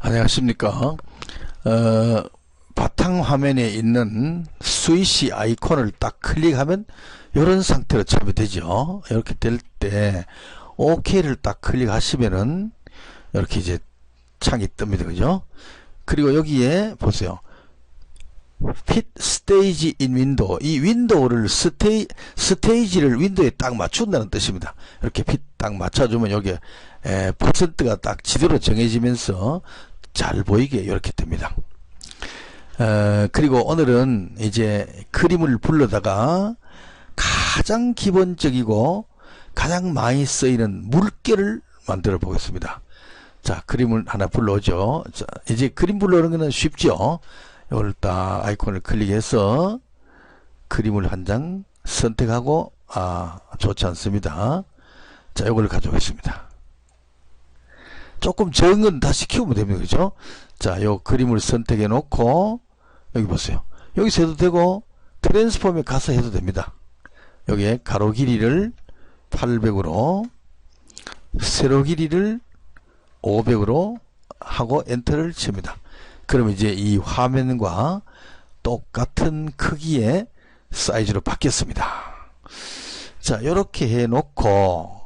안녕하십니까. 어, 바탕 화면에 있는 스위시 아이콘을 딱 클릭하면 이런 상태로 처음이 되죠. 이렇게 될 때 OK를 딱 클릭하시면은 이렇게 이제 창이 뜹니다. 그죠? 그리고 여기에 보세요. fit stage in window. 이 윈도우를 스테이, 스테이지를 윈도우에 딱 맞춘다는 뜻입니다. 이렇게 fit 딱 맞춰주면 여기에 에, 퍼센트가 딱 지대로 정해지면서 잘 보이게 이렇게 됩니다. 어, 그리고 오늘은 이제 그림을 불러다가 가장 기본적이고 가장 많이 쓰이는 물결을 만들어 보겠습니다. 자, 그림을 하나 불러오죠. 자, 이제 그림 불러오는 거는 쉽죠. 이걸 딱 아이콘을 클릭해서 그림을 한 장 선택하고, 아, 좋지 않습니다. 자, 이걸 가져오겠습니다. 조금 적은 건 다시 키우면 됩니다. 그죠? 자, 요 그림을 선택해 놓고, 여기 보세요. 여기서 해도 되고, 트랜스폼에 가서 해도 됩니다. 여기에 가로 길이를 800으로, 세로 길이를 500으로 하고 엔터를 칩니다. 그럼 이제 이 화면과 똑같은 크기의 사이즈로 바뀌었습니다. 자, 이렇게 해 놓고,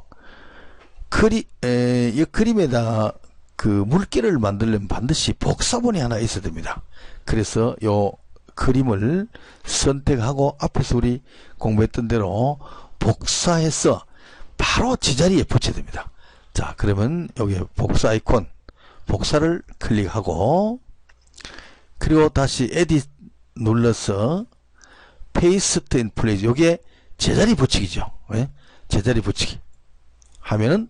그리, 에, 이 그림에다 그 물결을 만들려면 반드시 복사본이 하나 있어야 됩니다. 그래서 요 그림을 선택하고 앞에서 우리 공부했던 대로 복사해서 바로 제자리에 붙여야 됩니다. 자, 그러면 여기 복사 아이콘 복사를 클릭하고 그리고 다시 에딧 눌러서 페이스트 인 플레이즈 요게 제자리 붙이기죠. 예? 제자리 붙이기 하면은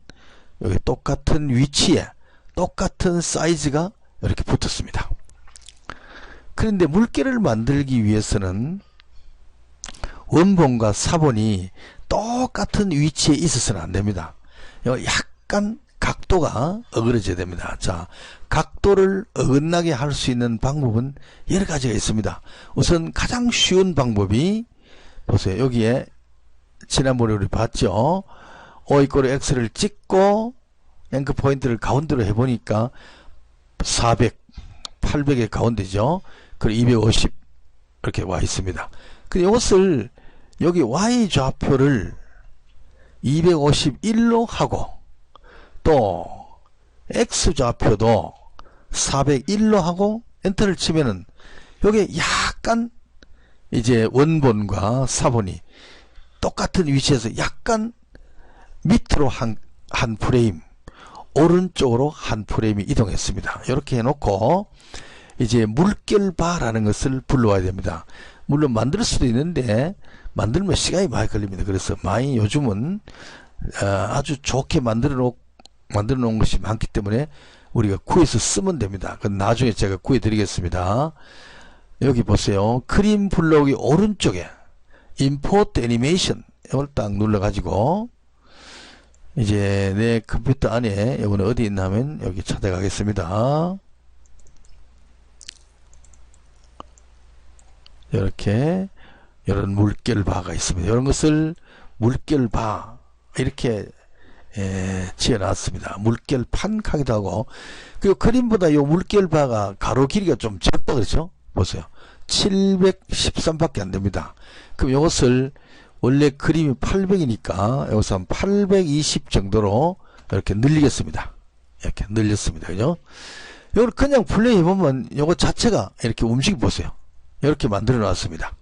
여기 똑같은 위치에 똑같은 사이즈가 이렇게 붙었습니다. 그런데 물개를 만들기 위해서는 원본과 사본이 똑같은 위치에 있어서는 안 됩니다. 약간 각도가 어그러져야 됩니다. 자, 각도를 어긋나게 할 수 있는 방법은 여러 가지가 있습니다. 우선 가장 쉬운 방법이 보세요. 여기에 지난번에 우리 봤죠. O 이꼴 X를 찍고 앵커 포인트를 가운데로 해보니까 400, 800의 가운데죠. 그리고 250 이렇게 와 있습니다. 근데 이것을 여기 Y 좌표를 251로 하고 또 X 좌표도 401로 하고 엔터를 치면은 여기 약간 이제 원본과 사본이 똑같은 위치에서 약간 밑으로 한, 한 프레임 오른쪽으로 한 프레임이 이동했습니다. 이렇게 해놓고 이제 물결바라는 것을 불러와야 됩니다. 물론 만들 수도 있는데 만들면 시간이 많이 걸립니다. 그래서 많이 요즘은 어, 아주 좋게 만들어 놓 만들어 놓은 것이 많기 때문에 우리가 구해서 쓰면 됩니다. 그 나중에 제가 구해 드리겠습니다. 여기 보세요. 크림 블록이 오른쪽에 임포트 애니메이션 이걸 딱 눌러 가지고 이제 내 컴퓨터 안에 이거는 어디 있나 하면 여기 찾아가겠습니다. 이렇게 이런 물결 바가 있습니다. 이런 것을 물결 바 이렇게 예, 지어놨습니다. 물결판 하기도 하고 그리고 그림보다 이 물결바가 가로 길이가 좀 작다 그렇죠? 보세요. 713밖에 안 됩니다. 그럼 이것을 원래 그림이 800이니까 여기서 한 820 정도로 이렇게 늘리겠습니다. 이렇게 늘렸습니다. 그죠? 이걸 그냥 플레이 해보면 이거 자체가 이렇게 움직여 보세요. 이렇게 만들어 놨습니다.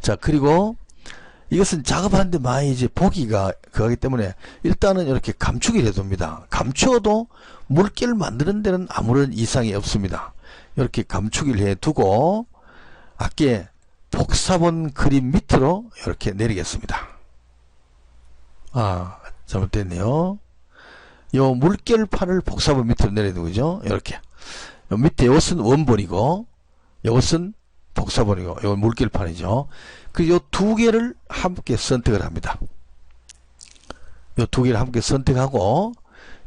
자, 그리고 이것은 작업하는데 많이 이제 보기가 그거기 때문에 일단은 이렇게 감추기를 해둡니다. 감추어도 물결 만드는 데는 아무런 이상이 없습니다. 이렇게 감추기를 해두고 아까 복사본 그림 밑으로 이렇게 내리겠습니다. 아, 잘못됐네요. 요 물결판을 복사본 밑으로 내려도 그죠? 이렇게. 요 밑에 이것은 원본이고, 이것은 복사본이고, 이건 물결판이죠. 그 요 두 개를 함께 선택을 합니다. 요 두 개를 함께 선택하고,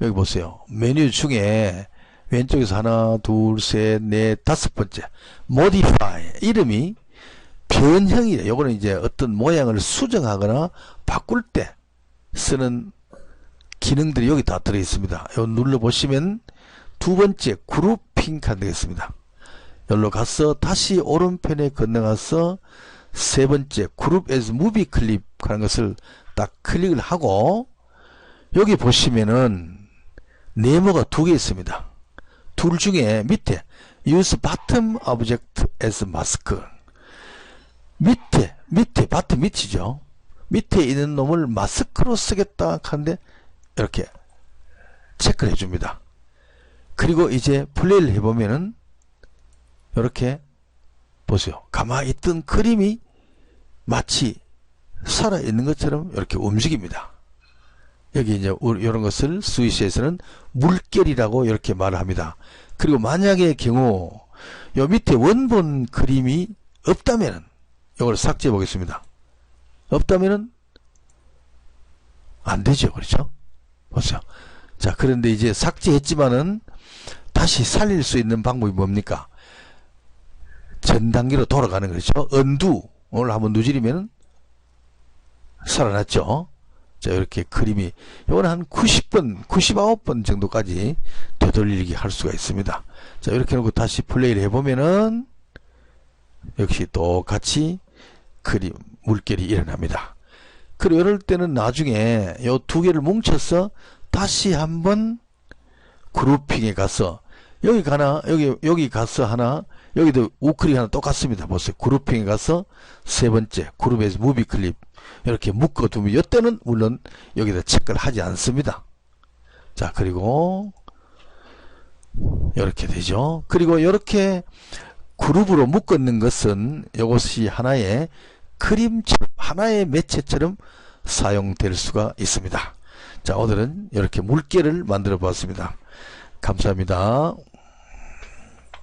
여기 보세요. 메뉴 중에 왼쪽에서 하나, 둘, 셋, 넷, 다섯 번째. modify. 이름이 변형이래. 요거는 이제 어떤 모양을 수정하거나 바꿀 때 쓰는 기능들이 여기 다 들어 있습니다. 요 눌러 보시면 두 번째 그룹핑 칸 되겠습니다. 여기로 가서 다시 오른편에 건너가서 세 번째 그룹 as 무비 클립 하는 것을 딱 클릭을 하고 여기 보시면은 네모가 두 개 있습니다. 둘 중에 밑에 use bottom object as mask 밑에 밑에 바텀 밑이죠. 밑에 있는 놈을 마스크로 쓰겠다 하는데 이렇게 체크를 해줍니다. 그리고 이제 플레이를 해보면은 이렇게 보세요. 가만히 있던 그림이 마치 살아있는 것처럼 이렇게 움직입니다. 여기 이제 이런 것을 스위스에서는 물결이라고 이렇게 말을 합니다. 그리고 만약의 경우 요 밑에 원본 그림이 없다면은 이걸 삭제해 보겠습니다. 없다면은 안 되죠. 그렇죠? 보세요. 자, 그런데 이제 삭제했지만은 다시 살릴 수 있는 방법이 뭡니까? 전 단계로 돌아가는 거죠. 언두 오늘 한번 누지리면 살아났죠. 자, 이렇게 그림이 이거는 한 90번, 99번 정도까지 되돌리기 할 수가 있습니다. 자, 이렇게 놓고 다시 플레이를 해보면은 역시 똑같이 그림 물결이 일어납니다. 그리고 이럴 때는 나중에 요 두 개를 뭉쳐서 다시 한번 그룹핑에 가서 여기 가나 여기 여기 가서 하나 여기도 우클릭 하나 똑같습니다. 보세요. 그룹핑에 가서 세 번째 그룹에서 무비 클립 이렇게 묶어 두면 이때는 물론 여기다 체크를 하지 않습니다. 자 그리고 이렇게 되죠. 그리고 이렇게 그룹으로 묶었는 것은 이것이 하나의 그림처럼 하나의 매체처럼 사용될 수가 있습니다. 자 오늘은 이렇게 물개를 만들어 보았습니다. 감사합니다.